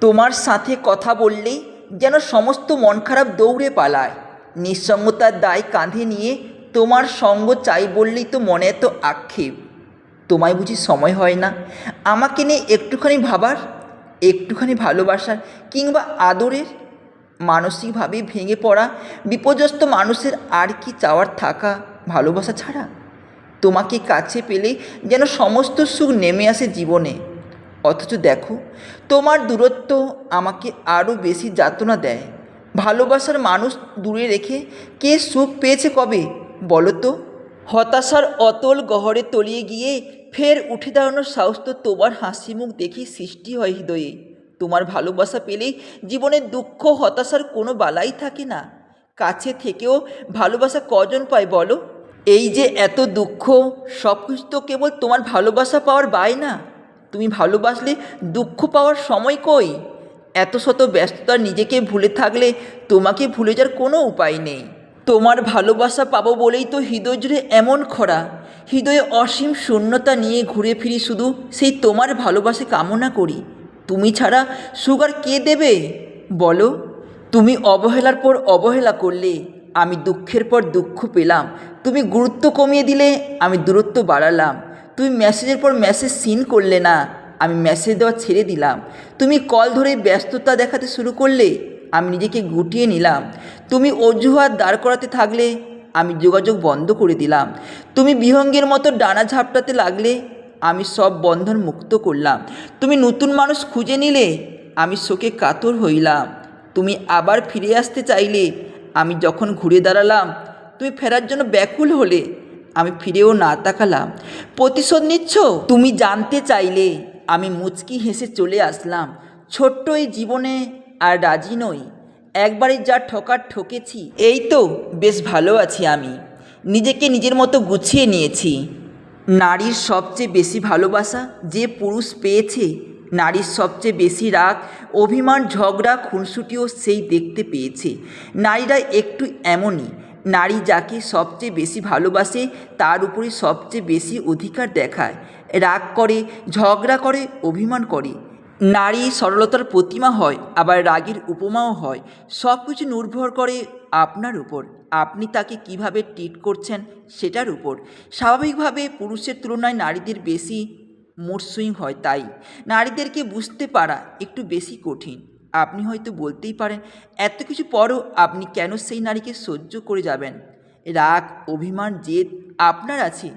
তোমার সাথে কথা বললেই যেন সমস্ত মন খারাপ দৌড়ে পালায়। নিঃসঙ্গতার দায় কাঁধে নিয়ে তোমার সঙ্গ চাই বললেই তো মনে এত আক্ষেপ। তোমায় বুঝি সময় হয় না। আমাকে নিয়ে একটুখানি ভাবার, একটুখানি ভালোবাসার কিংবা আদরের মানসিকভাবে ভেঙে পড়া বিপর্যস্ত মানুষের আর কি চাওয়ার থাকা ভালোবাসা ছাড়া? তোমাকে কাছে পেলে যেন সমস্ত সুখ নেমে আসে জীবনে। অথচ দেখো, তোমার দূরত্ব আমাকে আরও বেশি যাতনা দেয়। ভালোবাসার মানুষ দূরে রেখে কে সুখ পেয়েছে কবে, বলো তো? হতাশার অতল গহরে তলিয়ে গিয়ে ফের উঠে দাঁড়ানোর সাহস তো তোমার হাসি মুখ দেখেই সৃষ্টি হয় হৃদয়ে। তোমার ভালোবাসা পেলেই জীবনের দুঃখ, হতাশার কোনো বালাই থাকে না। কাছে থেকেও ভালোবাসা কজন পায়, বলো? এই যে এত দুঃখ সব কিছু তো কেবল তোমার ভালোবাসা পাওয়ার বায় না তুমি ভালোবাসলে দুঃখ পাওয়ার সময় কই? এত শত ব্যস্ততা নিজেকে ভুলে থাকলে তোমাকে ভুলে যাওয়ার কোনো উপায় নেই। তোমার ভালোবাসা পাবো বলেই তো হৃদয় জুড়ে এমন খরা। হৃদয়ে অসীম শূন্যতা নিয়ে ঘুরে ফিরি শুধু সেই তোমার ভালোবাসা কামনা করি। তুমি ছাড়া সুগার কে দেবে? বলো। তুমি অবহেলার পর অবহেলা করলে আমি দুঃখের পর দুঃখ পেলাম। তুমি গুরুত্ব কমিয়ে দিলে আমি দূরত্ব বাড়ালাম। তুমি মেসেজের পর মেসেজ সিন করলে না, আমি মেসেজ দেওয়া ছেড়ে দিলাম। তুমি কল ধরে ব্যস্ততা দেখাতে শুরু করলে, আমি নিজেকে গুটিয়ে নিলাম। তুমি অজুহাত দাঁড় করাতে থাকলে, আমি যোগাযোগ বন্ধ করে দিলাম। তুমি বিহঙ্গের মতো ডানা ঝাপটাতে লাগলে, আমি সব বন্ধন মুক্ত করলাম। তুমি নতুন মানুষ খুঁজে নিলে, আমি শোকে কাতর হইলাম। তুমি আবার ফিরে আসতে চাইলে, আমি যখন ঘুরে দাঁড়ালাম, তুমি ফেরার জন্য ব্যাকুল হলে আমি ফিরেও না তাকালাম। প্রতিশোধ নিচ্ছ? তুমি জানতে চাইলে আমি মুচকি হেসে চলে আসলাম। ছোট্ট এই জীবনে আর রাজি নই। একবারই যা ঠকার ঠকেছি, এই তো বেশ ভালো আছি আমি। নিজেকে নিজের মতো গুছিয়ে নিয়েছি। নারীর সবচেয়ে বেশি ভালোবাসা যে পুরুষ পেয়েছে, নারীর সবচেয়ে বেশি রাগ, অভিমান, ঝগড়া, খুনসুটিও সেই দেখতে পেয়েছে। নারীরা একটু এমনই। নারী যাকে সবচেয়ে বেশি ভালোবাসে, তার উপরে সবচেয়ে বেশি অধিকার দেখায়। রাগ করে, ঝগড়া করে, অভিমান করে। নারী সরলতার প্রতিমা হয়, আবার রাগের উপমাও হয়। সব কিছু নির্ভর করে আপনার উপর। আপনি তাকে কীভাবে ট্রিট করছেন, সেটার উপর। স্বাভাবিকভাবে পুরুষের তুলনায় নারীদের বেশি মুড সুইং হয় তাই। নারীদেরকে বুঝতে পারা একটু বেশি কঠিন। আপনি হয়তো বলতেই পারেন, এত কিছু পরও আপনি কেন সেই নারীকে সহ্য করে যাবেন? রাগ, অভিমান, জেদ আপনার আছে।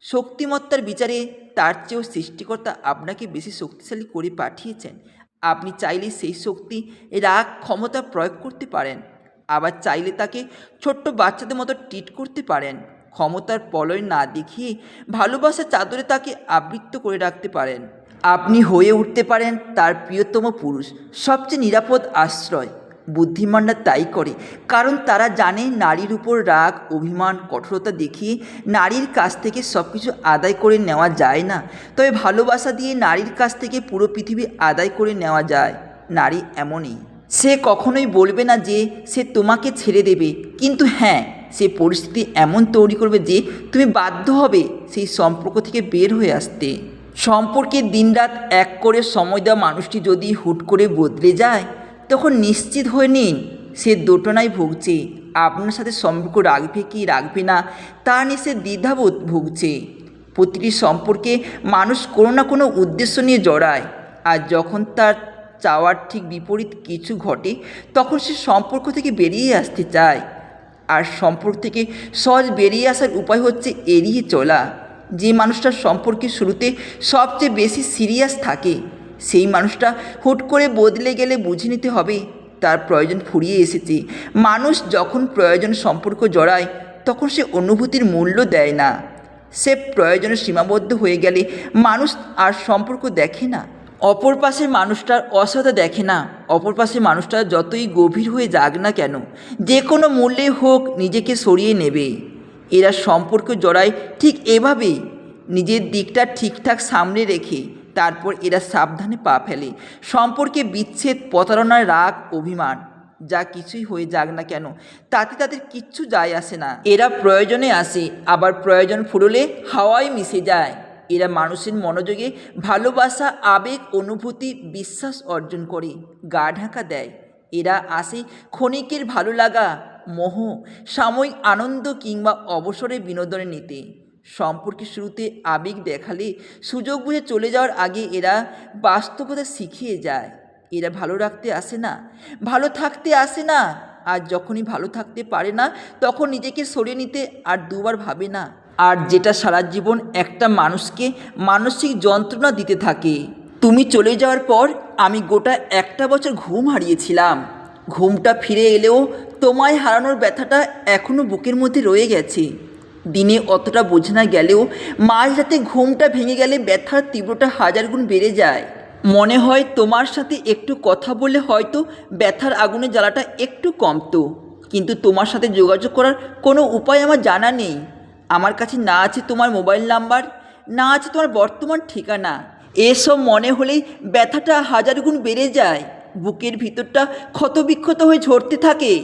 শক্তিমত্তার বিচারে তার চেয়েও সৃষ্টিকর্তা আপনাকে বেশি শক্তিশালী করে পাঠিয়েছেন। আপনি চাইলে সেই শক্তি, রাগ, ক্ষমতা প্রয়োগ করতে পারেন। আবার চাইলে তাকে ছোট্ট বাচ্চাদের মতো ট্রিট করতে পারেন। ক্ষমতার পলয় না দেখিয়ে ভালোবাসার চাদরে তাকে আবৃত্ত করে রাখতে পারেন। আপনি হয়ে উঠতে পারেন তার প্রিয়তম পুরুষ। সবচেয়ে নিরাপদ আশ্রয়। বুদ্ধিমানরা তাই করে। কারণ তারা জানে নারীর উপর রাগ, অভিমান, কঠোরতা দেখিয়ে নারীর কাছ থেকে সব কিছু আদায় করে নেওয়া যায় না। তবে ভালোবাসা দিয়ে নারীর কাছ থেকে পুরো পৃথিবী আদায় করে নেওয়া যায়। নারী এমনই। সে কখনোই বলবে না যে সে তোমাকে ছেড়ে দেবে। কিন্তু হ্যাঁ সে পরিস্থিতি এমন তৈরি করবে যে তুমি বাধ্য হবে সেই সম্পর্ক থেকে বের হয়ে আসতে। সম্পর্কে দিনরাত এক করে সময় দেওয়া মানুষটি যদি হুট করে বদলে যায়, তখন নিশ্চিত হয়ে নিন, সে দোটনায় ভুগছে। আপনার সাথে সম্পর্ক রাখবে কি রাখবে না, তা নিয়ে সে দ্বিধাবোধ ভুগছে। প্রতিটি সম্পর্কে মানুষ কোনো না কোনো উদ্দেশ্য নিয়ে জড়ায়। আর যখন তার চাওয়ার ঠিক বিপরীত কিছু ঘটে, তখন সে সম্পর্ক থেকে বেরিয়ে আসতে চায়। আর সম্পর্ক থেকে সহজ বেরিয়ে আসার উপায় হচ্ছে এড়িয়ে চলা। যে মানুষটার সম্পর্কে শুরুতে সবচেয়ে বেশি সিরিয়াস থাকে, সেই মানুষটা হুট করে বদলে গেলে বুঝে নিতে হবে, তার প্রয়োজন ফুরিয়ে এসেছে। মানুষ যখন প্রয়োজন সম্পর্ক জড়ায়, তখন সে অনুভূতির মূল্য দেয় না। সে প্রয়োজনে সীমাবদ্ধ হয়ে গেলে মানুষ আর সম্পর্ক দেখে না। অপর পাশের মানুষটার অসতা দেখে না। অপর পাশের মানুষটা যতই গভীর হয়ে যাক না কেন, যে কোনো মূল্যে হোক নিজেকে সরিয়ে নেবে। এরা সম্পর্ক জড়ায় ঠিক এভাবেই নিজের দিকটা ঠিকঠাক সামনে রেখে তারপর এরা সাবধানে পা ফেলে। সম্পর্কে বিচ্ছেদ প্রতারণার রাগ, অভিমান, যা কিছুই হয়ে যাক না কেন, তাতে তাদের কিচ্ছু যায় আসে না। এরা প্রয়োজনে আসে, আবার প্রয়োজন ফুরলে হাওয়ায় মিশে যায়। এরা মানুষের মনোযোগে ভালোবাসা, আবেগ, অনুভূতি, বিশ্বাস অর্জন করে, গা ঢাকা দেয়। এরা আসে ক্ষণিকের ভালো লাগা মোহ, সাময়িক আনন্দ কিংবা অবসরে বিনোদনে নিতে। সম্পর্কে শুরুতে আবেগ দেখালে সুযোগ বুঝে চলে যাওয়ার আগে এরা বাস্তবতা শিখিয়ে যায়। এরা ভালো রাখতে আসে না, ভালো থাকতে আসে না, আর যখনই ভালো থাকতে পারে না, তখন নিজেকে সরিয়ে নিতে আর দুবার ভাবে না। আর যেটা সারা জীবন একটা মানুষকে মানসিক যন্ত্রণা দিতে থাকে। তুমি চলে যাওয়ার পর আমি গোটা একটা বছর ঘুম হারিয়েছিলাম। ঘুমটা ফিরে এলেও তোমায় হারানোর ব্যথাটা এখনও বুকের মধ্যে রয়ে গেছে। দিনে অতটা বোঝে না গেলেও মাঝরাতে ঘুমটা ভেঙে গেলে ব্যথার তীব্রতা হাজার গুণ বেড়ে যায়। মনে হয় তোমার সাথে একটু কথা বলে হয়তো ব্যথার আগুনে জ্বালাটা একটু কমতো। কিন্তু তোমার সাথে যোগাযোগ করার কোনো উপায় আমার জানা নেই। আমার কাছে না আছে তোমার মোবাইল নাম্বার, না আছে তোমার বর্তমান ঠিকানা। এসব মনে হলেই ব্যথাটা হাজার গুণ বেড়ে যায়। বুকের ভিতরটা ক্ষতবিক্ষত হয়ে ঝরতে থাকে।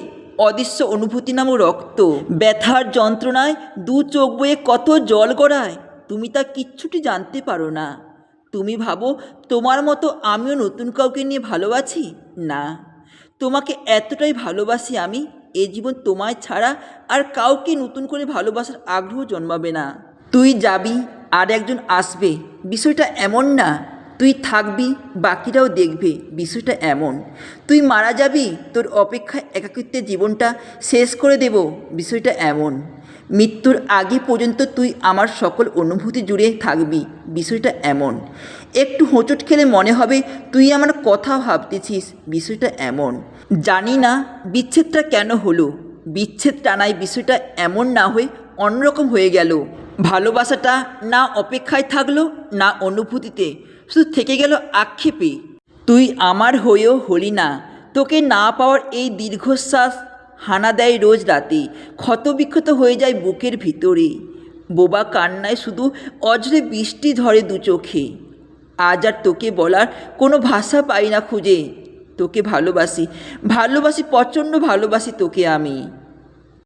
অদৃশ্য অনুভূতি নামক রক্ত। ব্যথার যন্ত্রণায় দু চোখ বয়ে কত জল গড়ায়, তুমি তা কিচ্ছুটি জানতে পারো না। তুমি ভাবো, তোমার মতো আমিও নতুন কাউকে নিয়ে ভালোবাসি? না। তোমাকে এতটাই ভালোবাসি আমি, এ জীবন তোমায় ছাড়া আর কাউকে নতুন করে ভালোবাসার আগ্রহ জন্মাবে না। তুই যাবি, আর একজন আসবে। বিষয়টা এমন না। তুই থাকবি, বাকিরাও দেখবে। বিষয়টা এমন। তুই মারা যাবি, তোর অপেক্ষায় একাকিত্বের জীবনটা শেষ করে দেব। বিষয়টা এমন। মৃত্যুর আগে পর্যন্ত তুই আমার সকল অনুভূতি জুড়ে থাকবি। বিষয়টা এমন। একটু হোঁচট খেলে মনে হবে তুই আমার কথা ভাবতেছিস। বিষয়টা এমন। জানি না বিচ্ছেদটা কেন হলো। বিচ্ছেদ টানায় বিষয়টা এমন না হয়ে অন্যরকম হয়ে গেল। ভালোবাসাটা না অপেক্ষায় থাকল, না অনুভূতিতে। শুধু থেকে গেল আক্ষেপে, তুই আমার হয়েও হলি না। তোকে না পাওয়ার এই দীর্ঘশ্বাস হানা দেয় রোজ রাতে। ক্ষতবিক্ষত হয়ে যায় বুকের ভিতরে। বোবা কান্নায় শুধু অজরে বৃষ্টি ধরে দু চোখে। আজ আর তোকে বলার কোনো ভাষা পাই না খুঁজে। তোকে ভালোবাসি ভালোবাসি, প্রচণ্ড ভালোবাসি তোকে আমি।